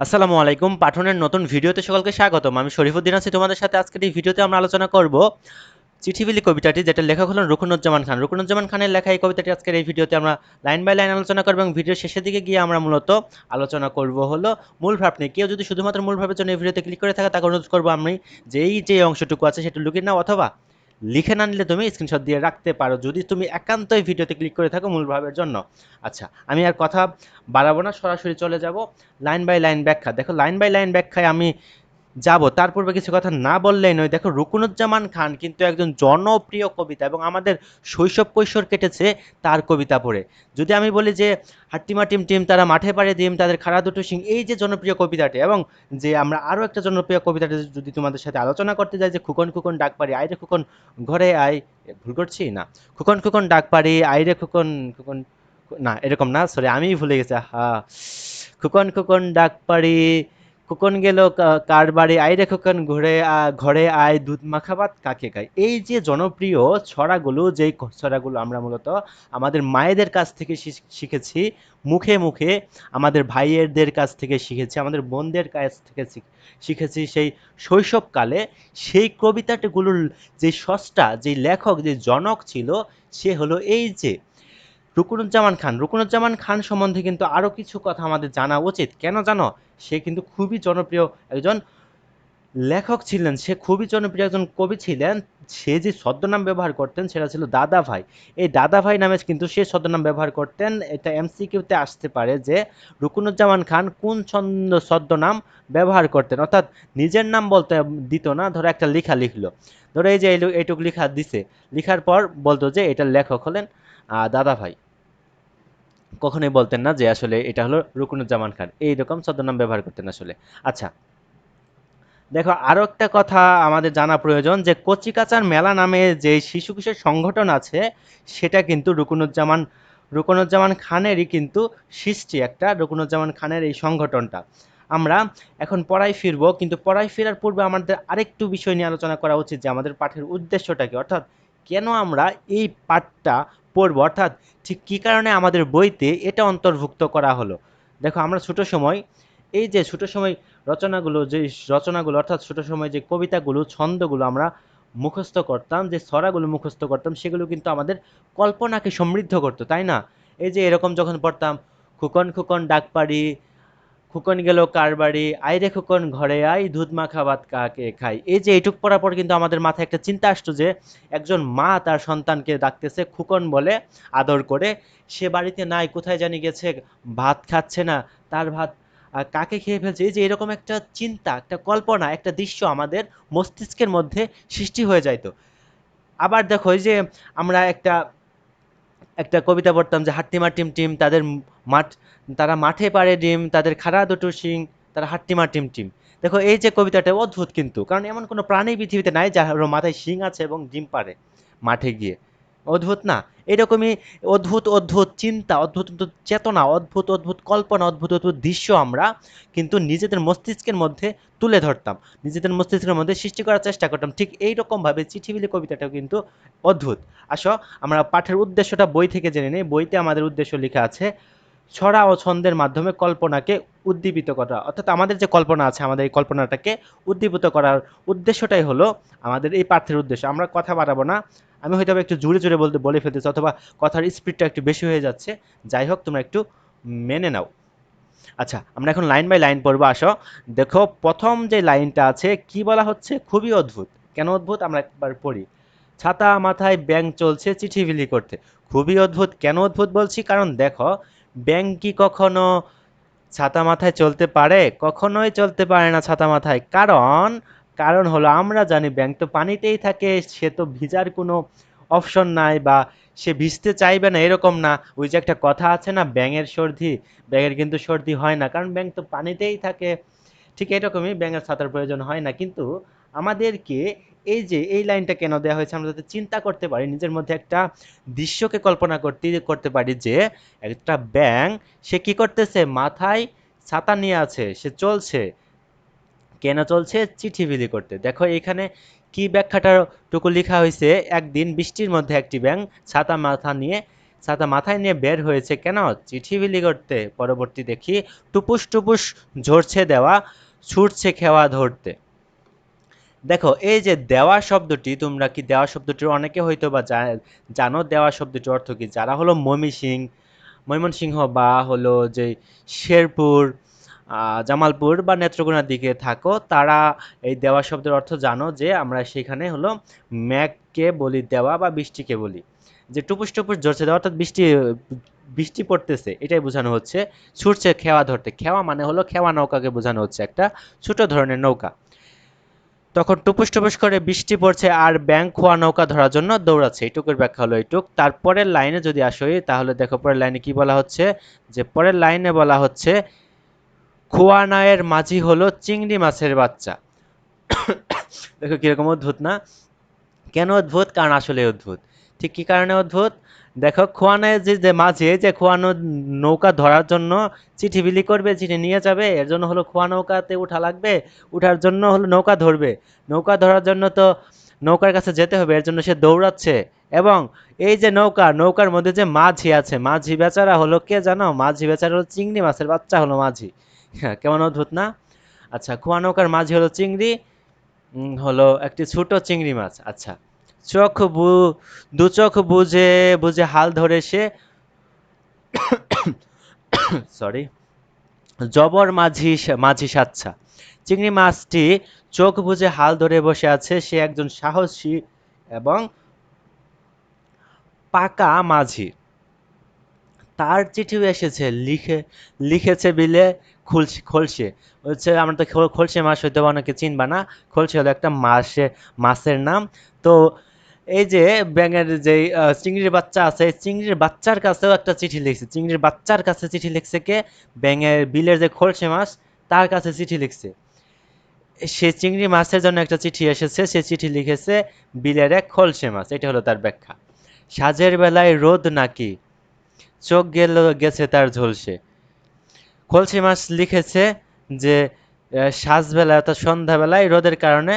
আসসালামু আলাইকুম। পাঠনের নতুন ভিডিওতে সকলকে স্বাগতম। আমি শরীফুদ্দিন আছি। তোমাদের সাথে আজকের এই ভিডিওতে আমরা আলোচনা করব চিঠিবিলি কবিতাটি, যেটা লেখক হলেন রুকনুজ্জামান খান। রুকনুজ্জামান খানের লেখা এই কবিতাটি আজকের এই ভিডিওতে আমরা লাইন বাই লাইন আলোচনা করব এবং ভিডিওর শেষের দিকে গিয়ে আমরা মূলত আলোচনা করব হলো মূল ভাব নিয়ে। কেউ যদি শুধুমাত্র মূল ভাবের জন্য এই ভিডিওতে ক্লিক করে থাকে, তাকে অনুরোধ করব আমি যে এই যে অংশটুকু আছে সেটা লুকিয়ে নাও অথবা লিখে না নিলে তুমি স্ক্রিনশট দিয়ে রাখতে পারো। যদি তুমি একান্তই ভিডিওতে ক্লিক করে থাকো মূলভাবের জন্য। আচ্ছা আমি আর কথা বাড়াবো না, সরাসরি চলে যাব। লাইন বাই লাইন ব্যাখ্যা। দেখো লাইন বাই লাইন ব্যাখ্যায় আমি যাব। তার পূর্বে কিছু কথা না বললেই নয়। দেখো, রুকুনুজ্জামান খান কিন্তু একজন জনপ্রিয় কবিতা এবং আমাদের শৈশব কৈশোর কেটেছে তার কবিতা পড়ে। যদি আমি বলি যে হাট্টিমা টিম টিম, তারা মাঠে পাড়ে ডিম, তাদের খাড়া দুটো সিং এই যে জনপ্রিয় কবিতাটি এবং যে আমরা আরও একটা জনপ্রিয় কবিতাটি যদি তোমাদের সাথে আলোচনা করতে যাই যে খুকন খুকন ডাক পারি আয় রে খুকন ঘরে আয় ভুল করছি? না। খুকন খুকন ডাক পারি আয় রে খুকন খুকন, না, এরকম না সরি আমিই ভুলে গেছি হা খুকন খুকন ডাক পারি খুকন গেল কার বাড়ি? আয় রে খুকন, ঘুরে ঘরে আয়, দুধ মাখাবাত কাকে খায়? এই যে জনপ্রিয় ছড়াগুলো, যেই ছড়াগুলো আমরা মূলত আমাদের মায়েদের কাছ থেকে শিখ- শিখেছি, মুখে মুখে আমাদের ভাইয়েরদের কাছ থেকে শিখেছি, আমাদের বোনদের কাছ থেকে শিখ- শিখেছি সেই শৈশবকালে, সেই কবিতাগুলোর যে স্রষ্টা, যে লেখক, যে জনক ছিল, সে হলো এই যে রুকুনুজ্জামান খান। রুকুনুজ্জামান খান সম্বন্ধে কিন্তু আরও কিছু কথা আমাদের জানা উচিত। কেন জানো? সে কিন্তু খুবই জনপ্রিয় একজন লেখক ছিলেন। সে খুবই জনপ্রিয় একজন কবি ছিলেন। সে যে ছদ্মনাম ব্যবহার করতেন সেটা ছিল দাদা ভাই। এই দাদা ভাই নামে কিন্তু সে ছদ্মনাম ব্যবহার করতেন। এটা এমসিকিউতে আসতে পারে যে রুকুনুজ্জামান খান কোন ছন্দ, ছদ্মনাম ব্যবহার করতেন। অর্থাৎ নিজের নাম বলতে দিত না, ধরো একটা লেখা লিখলো। ধরো এই যে এইটুক- লেখা দিছে। লেখার পর বলতো যে এটার লেখক হলেন দাদা ভাই। কখনোই বলতেন না যে আসলে এটা হলো রুকুনুজ্জামান খান। এইরকম ছদ্মনাম ব্যবহার করতেন আসলে। আচ্ছা দেখো আরও একটা কথা আমাদের জানা প্রয়োজন যে কচিকাচার মেলা নামে যে শিশু কিশোর সংগঠন আছে, সেটা কিন্তু রুকুনুজ্জামান রুকুনুজ্জামান খানেরই কিন্তু সৃষ্টি একটা, রুকুনুজ্জামান খানের এই সংগঠনটা। আমরা এখন পড়ায় ফিরবো, কিন্তু পড়ায় ফেরার পূর্বে আমাদের আরেকটু বিষয় নিয়ে আলোচনা করা উচিত যে আমাদের পাঠের উদ্দেশ্যটা কি? অর্থাৎ কেন আমরা এই পাঠটা পড়ব, অর্থাৎ ঠিক কী কারণে আমাদের বইতে এটা অন্তর্ভুক্ত করা হলো? দেখো, আমরা ছোট সময়, এই যে ছোট সময় রচনাগুলো, যে রচনাগুলো, অর্থাৎ ছোট সময় যে কবিতাগুলো, ছন্দগুলো আমরা মুখস্থ করতাম, যে ছড়াগুলো মুখস্থ করতাম, সেগুলো কিন্তু আমাদের কল্পনাকে সমৃদ্ধ করতো, তাই না? এই যে এরকম যখন পড়তাম, খুকন খুকন ডাক পাড়ি খুকন গেল কার বাড়ি? আই রে খুকন, ঘরে আই দুধ মাখা ভাত কাকে খাই? এই যে এইটুক পড়ার পর কিন্তু আমাদের মাথায় একটা চিন্তা আসতো যে, একজন মা তার সন্তানকে ডাকতেছে, খুকন বলে আদর করে, সে বাড়িতে নাই, কোথায় জানি গেছে, ভাত খাচ্ছে না, তার ভাত কাকে খেয়ে ফেলছে? এই যে এরকম একটা চিন্তা, একটা কল্পনা, একটা দৃশ্য আমাদের মস্তিষ্কের মধ্যে সৃষ্টি হয়ে যাইতো। আবার দেখো, এই যে আমরা একটা একটা কবিতা পড়তাম যে হাট্টিমা টিম টিম তাদের মাঠ, তারা মাঠে পারে ডিম, তাদের খাড়া দুটো শিং, তারা হাট্টিমা টিম টিম। দেখো, এই যে কবিতাটা অদ্ভুত কিন্তু। কারণ এমন কোনো প্রাণী পৃথিবীতে নাই যার মাথায় শিং আছে এবং ডিম পারে মাঠে গিয়ে। অদ্ভুত না? এরকমই অদ্ভুত অদ্ভুত চিন্তা, অদ্ভুত অদ্ভুত চেতনা, অদ্ভুত অদ্ভুত কল্পনা, অদ্ভুত অদ্ভুত দৃশ্য আমরা কিন্তু নিজেদের মস্তিষ্কের মধ্যে তুলে ধরতাম। নিজেদের মস্তিষ্কের মধ্যে সৃষ্টি করার চেষ্টা করতাম। ঠিক এই রকমভাবে চিঠিবিলি কবিতাটাও কিন্তু অদ্ভুত। আসো, আমরা পাঠের উদ্দেশ্যটা বই থেকে জেনে নিই। বইতে আমাদের উদ্দেশ্য লেখা আছে, ছড়া ও ছন্দের মাধ্যমে কল্পনাকে উদ্দীপিত করা। অর্থাৎ আমাদের যে কল্পনা আছে, আমাদের এই কল্পনাটাকে উদ্দীপিত করার উদ্দেশ্যটাই হলো আমাদের এই পাঠের উদ্দেশ্য। আমরা কথা বাড়াবো না। আমি হয়তো একটু জোরে জোরে বলতে, বলে ফেলতেছি অথবা কথার স্পিডটা একটু বেশি হয়ে যাচ্ছে। যাই হোক, তোমরা একটু মেনে নাও। আচ্ছা আমরা এখন লাইন বাই লাইন পড়ব, আসো। দেখো, প্রথম যে লাইনটা আছে, কি বলা হচ্ছে? খুবই অদ্ভুত। কেন অদ্ভুত? আমরা একবার পড়ি। ছাতা মাথায় ব্যাংক চলছে চিঠি বিলি করতে। খুবই অদ্ভুত। কেন অদ্ভুত বলছি? কারণ দেখো ব্যাং কি কখনো ছাতা মাথায় চলতে পারে? কখনোই চলতে পারে না ছাতা মাথায়। কারণ কারণ হলো, আমরা জানি ব্যাং তো পানিতেই থাকে, সে তো ভিজার কোনো অপশন নাই বা সে ভিজতে চাইবে না, এরকম না। ওই যে একটা কথা আছে না, ব্যাঙের সর্দি, ব্যাঙের কিন্তু সর্দি হয় না, কারণ ব্যাঙ তো পানিতেই থাকে। ঠিক এরকমই ব্যাঙের ছাতার প্রয়োজন হয় না, কিন্তু আমাদেরকে এই যে, এই লাইনটা কেন দেওয়া হয়েছে, আমরা যাতে চিন্তা করতে পারি, নিজের মধ্যে একটা দৃশ্যকে কল্পনা করতে করতে পারি যে, একটা ব্যাঙ সে কি করতেছে? মাথায় ছাতা নিয়ে আছে, সে চলছে। কেন চলছে? চিঠি বিলি করতে। দেখো, এখানে কি ব্যাখ্যাটা টুকু লেখা হয়েছে? একদিন বৃষ্টির মধ্যে একটি ব্যাঙ ছাতা মাথা নিয়ে, ছাতা মাথায় নিয়ে বের হয়েছে। কেন? চিঠি বিলি করতে। পরবর্তী দেখি, টুপুস টুপুস ঝরছে দেওয়া, ছুটছে খেওয়া ধরতে। দেখো, এই যে দেওয়া শব্দটি, তোমরা কি দেওয়া শব্দটির অনেকে হয়তো বা জানো দেওয়া শব্দটির অর্থ কি? যারা হলো ময়মনসিং ময়মনসিংহ বা হলো যে শেরপুর জামালপুর বা নেত্রকোনার দিকে থাকো, তারা এই দেওয়া শব্দের অর্থ জানো যে আমরা সেখানে হলো মেঘকে বলি দেওয়া বা বৃষ্টিকে বলি। যে টুপুস টুপুস ঝরছে দেওয়া, অর্থাৎ বৃষ্টি বৃষ্টি পড়তেছে, এটাই বোঝানো হচ্ছে। ছুটছে খেওয়া ধরতে, খেওয়া মানে হলো খেওয়া নৌকাকে বোঝানো হচ্ছে একটা ছোট ধরনের নৌকা। তখন টুপুস টুপুস করে বৃষ্টি পড়ছে আর ব্যাংক খোয়া নৌকা ধরার জন্য দৌড়াচ্ছে। এইটুকুর ব্যাখ্যা হলো এইটুক। তারপরের লাইনে যদি আসি, তাহলে দেখো পরের লাইনে কি বলা হচ্ছে? যে পরের লাইনে বলা হচ্ছে খোয়ানায়ের মাঝি হলো চিংড়ি মাছের বাচ্চা। দেখো কীরকম অদ্ভুত না? কেন অদ্ভুত? কারণ আসলে অদ্ভুত। ঠিক কি কারণে অদ্ভুত? দেখো খোয়ানায় যে যে মাঝে যে খোয়ানো নৌকা ধরার জন্য চিঠি বিলি করবে, চিঠি নিয়ে যাবে, এর জন্য হলো খোয়া নৌকাতে উঠা লাগবে, উঠার জন্য হলো নৌকা ধরবে। নৌকা ধরার জন্য তো নৌকার কাছে যেতে হবে, এর জন্য সে দৌড়াচ্ছে। এবং এই যে নৌকা, নৌকার মধ্যে যে মাঝি আছে, মাঝি বেচারা হলো কে জানো? মাঝি বেচারা হলো চিংড়ি মাছের বাচ্চা হলো মাঝি। কেমন অদ্ভুত না? আচ্ছা খোয়া নৌকার মাঝি হলো চিংড়ি হলো একটি ছোট চিংড়ি মাছ। আচ্ছা চোখ বু, দু চোখ বুঝে বুঝে হাল ধরে সে সরি জবর মাঝি মাঝি সাচ্ছা। চিংড়ি মাছটি চোখ বুজে হাল ধরে বসে আছে, সে একজন সাহসী এবং পাকা মাঝি। তার চিঠিও এসেছে, লিখে, লিখেছে বিলে খুলসে খলসে হচ্ছে আমরা তো খোল- খলসে মাছ, হয়তো অনেকে চিনবা না। খলসে হলো একটা মাসে মাছের নাম। তো এই যে ব্যাঙের যে চিংড়ির বাচ্চা আছে চিংড়ির বাচ্চার কাছেও একটা চিঠি লিখছে। চিংড়ির বাচ্চার কাছে চিঠি লিখছে কে? ব্যাঙের বিলের যে খলসে মাছ, তার কাছে চিঠি লিখছে। সে চিংড়ি মাছের জন্য একটা চিঠি এসেছে, সে চিঠি লিখেছে, বিলের এক খলসে মাছ। এটা হলো তার ব্যাখ্যা। সাজের বেলায় রোদ নাকি? চোখ গেল, গেছে তার ঝলসে। খলসি মাছ লিখেছে যে সাজবেলা অর্থাৎ সন্ধ্যাবেলায় রোদের কারণে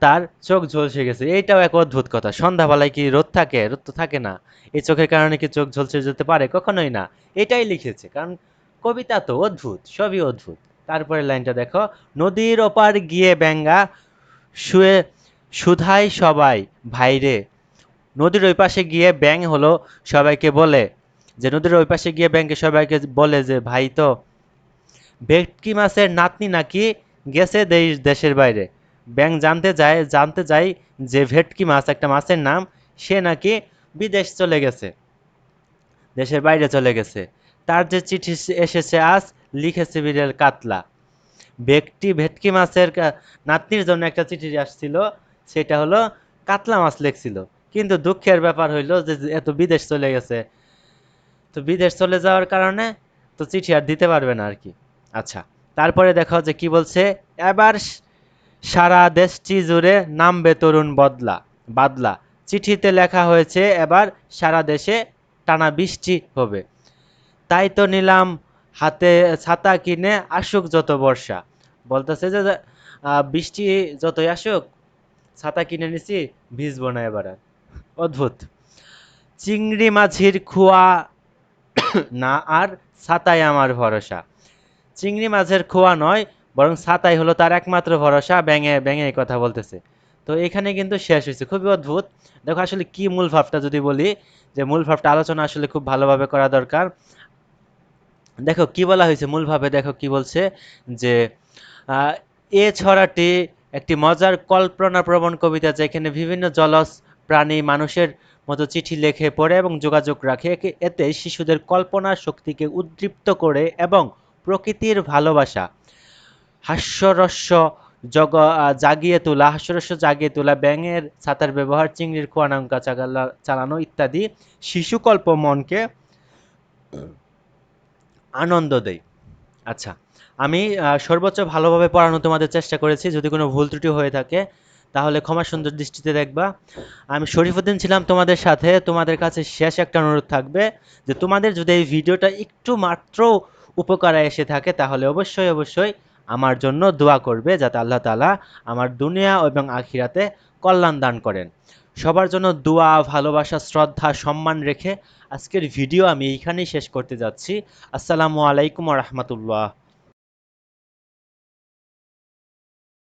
তার চোখ ঝলসে গেছে। এইটাও এক অদ্ভুত কথা। সন্ধ্যাবেলায় কি রোদ থাকে? রোদ তো থাকে না। এই চোখের কারণে কি চোখ ঝলসে যেতে পারে? কখনোই না। এটাই লিখেছে। কারণ কবিতা তো অদ্ভুত, সবই অদ্ভুত। তারপরে লাইনটা দেখো, নদীর ওপার গিয়ে ব্যাঙ্গা শুয়ে সুধাই সবাই, ভাইরে। নদীর ওই পাশে গিয়ে ব্যাং হলো সবাইকে বলে যে নদীর ওই পাশে গিয়ে ব্যাংকে সবাইকে বলে যে, ভাই তো, ভেটকি মাছের নাতনি নাকি গেছে দেশ, দেশের বাইরে। ব্যাংক জানতে যায় জানতে যায় যে ভেটকি মাছ, একটা মাছের নাম, সে নাকি বিদেশ চলে গেছে, দেশের বাইরে চলে গেছে। তার যে চিঠি এসেছে আজ, লিখেছে বিড়াল কাতলা। ব্যক্তি ভেটকি মাছের নাতনির জন্য একটা চিঠি আসছিল, সেটা হলো, কাতলা মাছ লেখছিল। কিন্তু দুঃখের ব্যাপার হইল যে যে এত বিদেশ চলে গেছে তো বিদেশ চলে যাওয়ার কারণে তো চিঠি আর দিতে পারবে না আর কি আচ্ছা তারপরে দেখো যে কি বলছে, এবার সারা দেশটি জুড়ে নামবে তরুণ বদলা, বাদলা। চিঠিতে লেখা হয়েছে, এবার সারা দেশে টানা বৃষ্টি হবে। তাই তো নিলাম হাতে ছাতা কিনে আসুক যত বর্ষা। বলতেছে যে বৃষ্টি যতই আসুক, ছাতা কিনে নিছি, ভিজবো না এবার। অদ্ভুত। চিংড়ি মাছির খোয়া না, আর ছাতাই আমার ভরসা। চিংড়ি মাছের খোয়া নয়, বরং ছাতাই হলো তার একমাত্র ভরসা, ব্যাঙে ব্যাঙে এই কথা বলতেছে। তো এখানে কিন্তু শেষ হয়েছে, খুবই অদ্ভুত। দেখো আসলে কি মূল ভাবটা যদি বলি, যে মূল ভাবটা আলোচনা আসলে খুব ভালোভাবে করা দরকার। দেখো কি বলা হয়েছে মূলভাবে দেখো কি বলছে, যে এ ছড়াটি একটি মজার কল্পনাপ্রবণ কবিতা, যেখানে বিভিন্ন জলজ প্রাণী মানুষের মতো চিঠি লেখে পড়ে এবং যোগাযোগ রাখে এতে শিশুদের কল্পনা শক্তিকে উদ্দীপ্ত করে এবং প্রকৃতির ভালোবাসা। হাস্যরস্য জগ জাগিয়ে তোলা, হাস্যরস্য জাগিয়ে তোলা, ব্যাঙের ছাতার ব্যবহার, চিংড়ির খোয়ানঙ্কা চাগালা- চালানো ইত্যাদি শিশুকল্প মনকে আনন্দ দেয়। আচ্ছা আমি সর্বোচ্চ ভালোভাবে পড়ানো তোমাদের চেষ্টা করেছি। যদি কোনো ভুল ত্রুটি হয়ে থাকে তাহলে ক্ষমা সুন্দর দৃষ্টিতে দেখবা। আমি শরীফুদ্দিন ছিলাম তোমাদের সাথে, তোমাদের কাছে শেষ একটা অনুরোধ থাকবে যে তোমাদের যদি এই ভিডিওটা একটু মাত্র উপকারে এসে থাকে, তাহলে অবশ্যই অবশ্যই আমার জন্য দোয়া করবে যাতে আল্লাহ তালা আমার দুনিয়া এবং আখিরাতে কল্যাণ দান করেন। সবার জন্য দোয়া, ভালোবাসা, শ্রদ্ধা, সম্মান রেখে আজকের ভিডিও আমি এইখানেই শেষ করতে যাচ্ছি। আসসালামু আলাইকুম রহমতুল্লাহ।